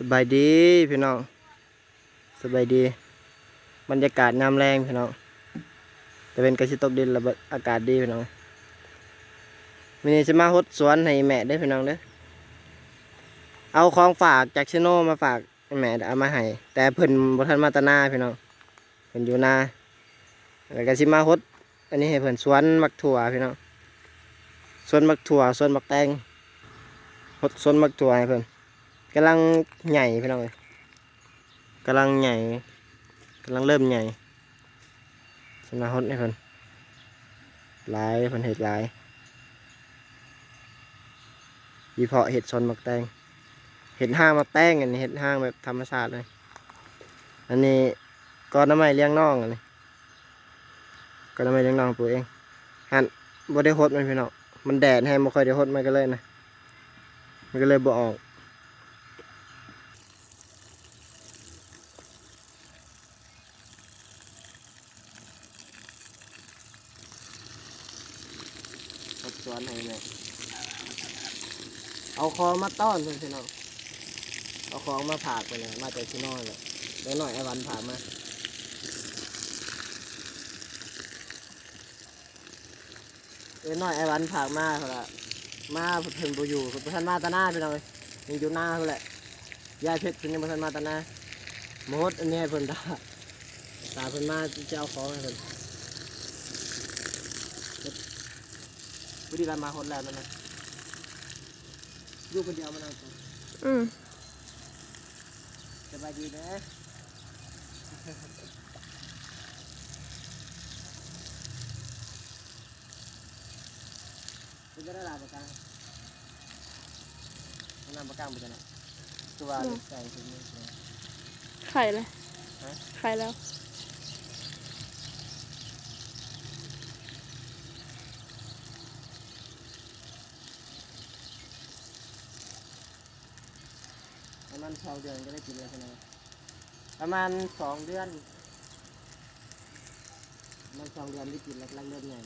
สบายดีพี่น้องสบายดี บรรยากาศยามแรงพี่น้องแต่เป็นกระชิตกดินแล้วบอากาศดีพี่น้องวันนี้จะมาฮดสวนให้แม่ได้พี่น้องเด้อเอาของฝากจากชิโนมาฝากให้แม่เอามาให้แต่เพิ่นบทันมาตะหน้าพี่น้องเพิ่นอยู่นาแล้วก็สิมาฮดอันนี้ให้เพิ่นสวนมักถั่วพี่น้องสวนมักถั่วสวนมักแตงฮดสวนมักถั่วให้เพิ่น กำลังใหญ่พี่น้องเอ้ยกำลังใหญ่กำลังเริ่มใหญ่สมาฮดให้เพิ่นหลายเพิ่นเห็ดหลายยีเพาะเห็ดชนมักแตงเห็ดห้างมักแตงอันนี้เห็ดห้างแบบธรรมชาติเลย อันนี้ก้อนน้ำไม้เลี้ยงน้องอันนี้ก้อนน้ำไม้เลี้ยงน้องปลูเองหันบ่ได้หดมันพี่น้องมันแดดให้บ่ค่อยได้หดมันก็เลยนะมันก็เลยบ่ออก สวนให้แม่เอาของมาต้อนเพื่อนพี่น้องเอาของมาผากไปเลยมาจากที่นอนเลยเดี๋ยวหน่อยไอ้วันผากมาเดี๋ยวหน่อยไอ้วันผากมาเขาละมาเพิ่นบ่อยู่เพิ่นบ่ทันมาตาหน้าพี่น้องเอ้ยยังอยู่หน้าเพิ่นแหละยายเพชรเพิ่นยังบ่ทันมาตาหน้าโมดอันนี้ให้เพิ่นตาตาเพิ่นมาจะเอาของให้เพิ่น พอดีเรามาคนแรกแล้วนะอยู่คนเดียวมานั่งก่อนอืมสบายดีนะคุณจะได้ลาประกันนำประกันไปกันนะตัวใส่ถุงมือไข่เลยฮะ ไข่แล้ว มาณสองเดือนก็ได้กินแล้วใช่ไหมประมาณสองเดือนประมันสองเดือนได้กินแล้วกำลังเริ่มใหญ่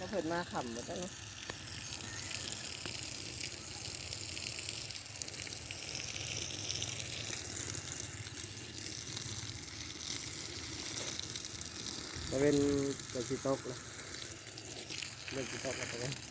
ก็เพิ่นมาขำหมดแล้วเนาะ จะเป็นกระชิตกเลยเรื่องชิตกแล้วก็เป็นเวน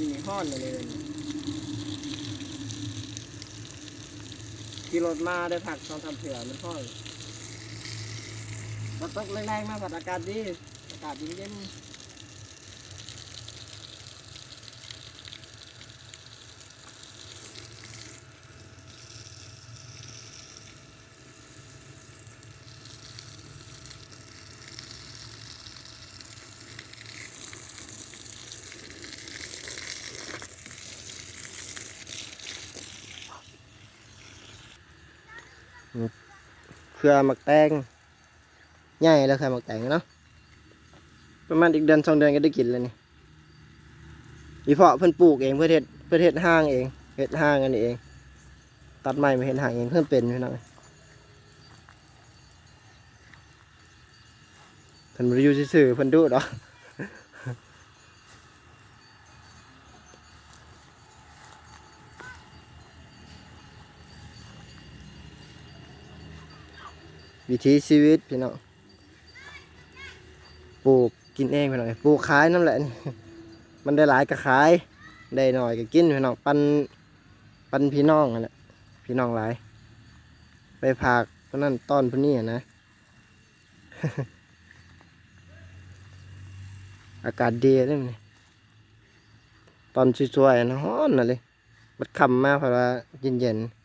นี่ห้อนเลยเลยขี่รถมาได้ผักสองสามเถื่อมันห้อนรถตกแรงๆมาผัดอากาศดี อากาศเย็นๆ เครือหมักแตงใหญ่แล้วเครือหมักแตงเนาะประมาณอีกเดือนสองเดือนก็ได้กินแล้วนี่อีเพาะเพิ่นปลูกเองเพื่อเทศเพื่อเทศห้างเองเฮ็ดห้างกันเอง ตัดใหม่มาเห็ดห้างเองเพิ่นเป็นพี่น้องเพิ่นบ่ได้อยู่ซื่อเพิ่นดูดอก วิถีชีวิตพี่น้องปลูกกินเองพี่น้องปลูกขายนั่นแหละนี่มันได้หลายก็ขาย ได้หน่อยก็กินพี่น้องปันปันพี่น้องนั่นแหละพี่น้องหลาย ไปผากเพราะนั่นต้อนพวกนี้นะ อากาศดีเลยมันนี่ตอนสวยๆนะฮ้อนน่ะเลยบัดคำมาเพราะว่าเย็นๆ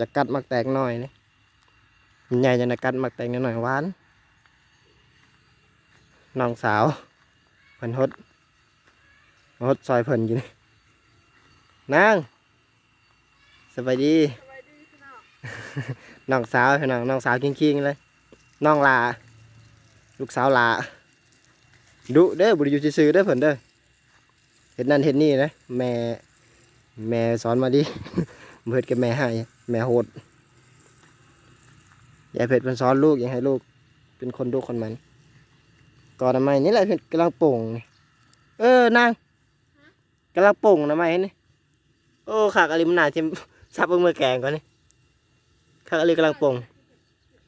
จะกัดมักแตกหน่อยนี่ใหญ่จะนะกัดมักแตกนิดหน่อยหวานน้องสาวเพิ่นฮดฮดซอยเพิ่นอยู่นี่นางสบายดีน้องสาวพี่น้องน้องสาวคิงๆเลยน้องลาลูกสาวลาดุเด้อบุรีอยู่ซื่อๆเด้อเพิ่นเด้อเห็นนั่นเห็นนี่นะแม่แม่สอนมาดิบ่เฮ็ดกับแม่ให้ แม่โหดยายเผ็ดเพิ่นสอนลูกยังให้ลูก เป็นคนดุคนมันก่อนทำไมนี่แหละเพิ่นกำลังโป่งนี่เออนางกำลังโป่งทำไมนี่โอ้ขากอะไรมันน่าจะซับเมือแกงก่อนนี่ขากอะไรกำลังโป่ง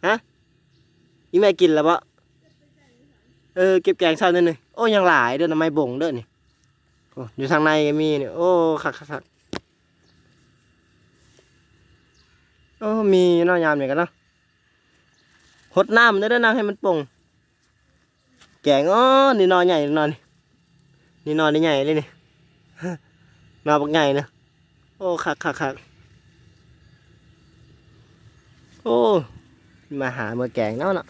ฮะอีแม่กินแล้วปะเออเก็บแกงเช้านิดนึงโอ้ยังหลายเด้อทำไมบ่งเด้อนี่อยู่ทางในก็มีนี่โอ้คักคักคัก โอ้มีน้อยามเหมือนกันเนาะหดน้ำเด้อเด้อนะให้มันป่ง แกงอ๋อนี่นอนใหญ่นอนนี่นี่นอนนี่ใหญ่เลยนี่นอนบักใหญ่นะโอ้คักคักคักโอ้ มาหาเมื่อแกงเนาะเนาะ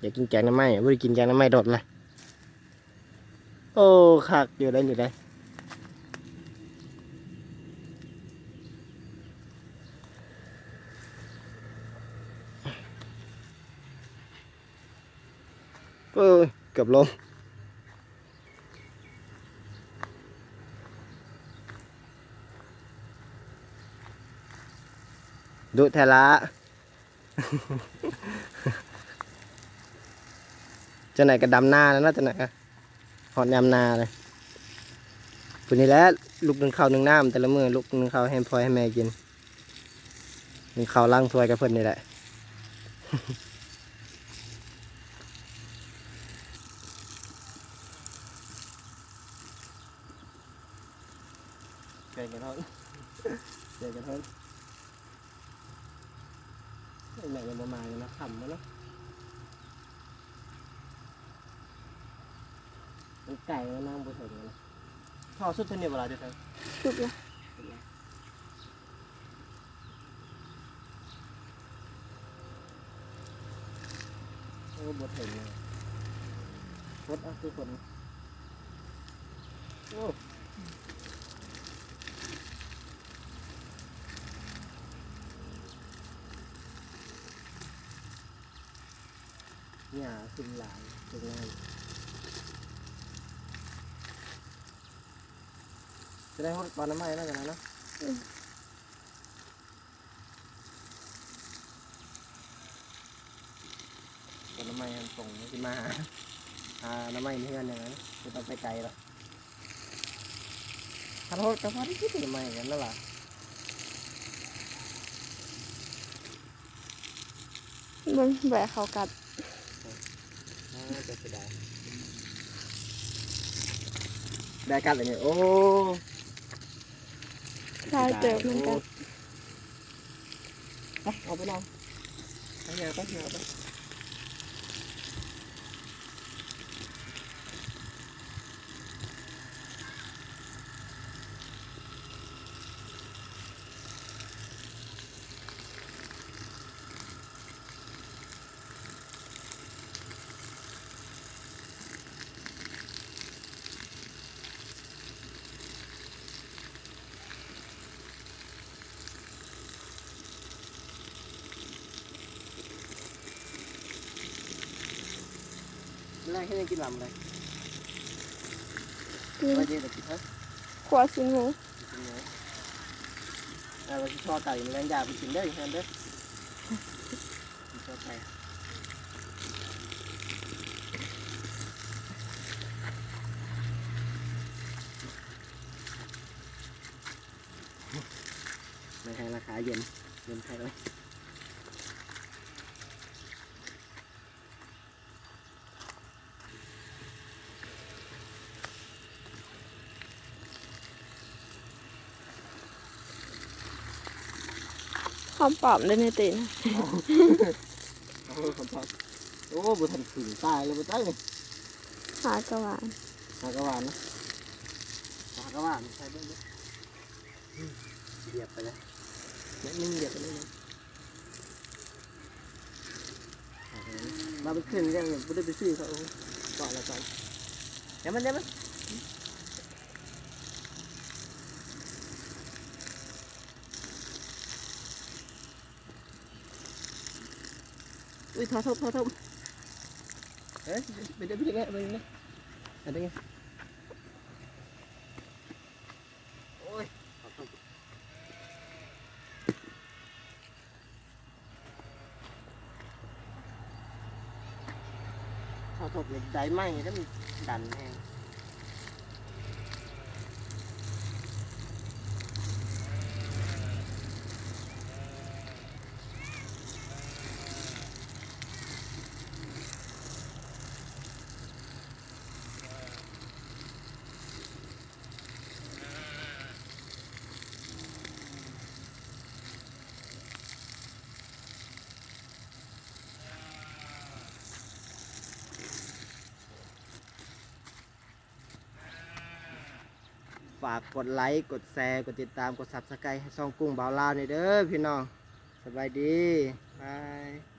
อยากกินแกงน้ำไม้ไม่ได้กินแกงน้ำไม้โดดเลยโอ้คักอยู่ได้อยู่ได้เอ อเกือบลมดุแทละจะไหนก็ดำหน้าแล้วเนาะจะไหนก็หอดยำนาเลยปุ่นี้แหล้วลูกหนึ่งข้าวหนึ่งน้ำแต่ละมือลูกหนึ่งข้าวให้พลอยให้แม่กินหนึ่งข้าวล้างถ้วยกับเพิ่นนี่แหละ เจอ กันเท่าเจอกันเท่าแม่ยังประมาณนะขำมาเนาะมันไก่มันนั่งบนถนนทอดสุดเท่านี้เวลาเดียวกันสุดละโอ้บดเห็นเลยบดอะคือคนโอ้ เนี่ยขึ้นหลายขึ้นง่ายจะได้ฮอดปานน้ำไม้แล้วกันนะปานน้ำไม้มันส่งที่มาหาน้ำไม้นี่กันอย่างนั้นไม่ต้องไปไกลหรอกขอโทษกับพ่อที่คิดน้ำไม้กันนั่นแหละเบิ่งแหวะเขากัด จะเสียดายได้กันเลยเนี่ยโอ้คลายเจอเหมือนกันไปเอาไปลองไปเงาไปเงาไป ไม่ได้แค่ยังกินลำเลยนี่ไม่ได้แต่กินฮะขวาสินหมูกินเนื้อแต่เราชอบไก่มันแรงยาไปกินได้อยังไงเด้อชอบไก่ไม่ใช่ราคาเย็นเย็นไทยเลย ความปรับได้ในตีนเอาคนชอบโอ้บุทันขึ้นตายเลยบุตายนี่หากระหวานหากระหวานนะหากระหวานใช่เบ้างเด้ออืมเหยียบไปเลยนิดนึงเหยียบไปเลยนะมาไปขึ้นยังไม่ได้ไปซื้อเขาก่อนละก่อนเดี๋ยวมันเดี๋ยวมัน อุ้ยทอทบทอทบเอ๊ะไปเดี๋ยวไปเดี๋ยวไปเดี๋ยวไปเดี๋ยวโอ้ยทอทบทอทบเลยได้ไหมถ้ามีดันแห้ง ฝากกดไลค์ กดแชร์ กดติดตาม กดซับสไครต์ให้ช่องกุ้งบ่าวลาวนี่เด้อพี่น้อง สบายดี บาย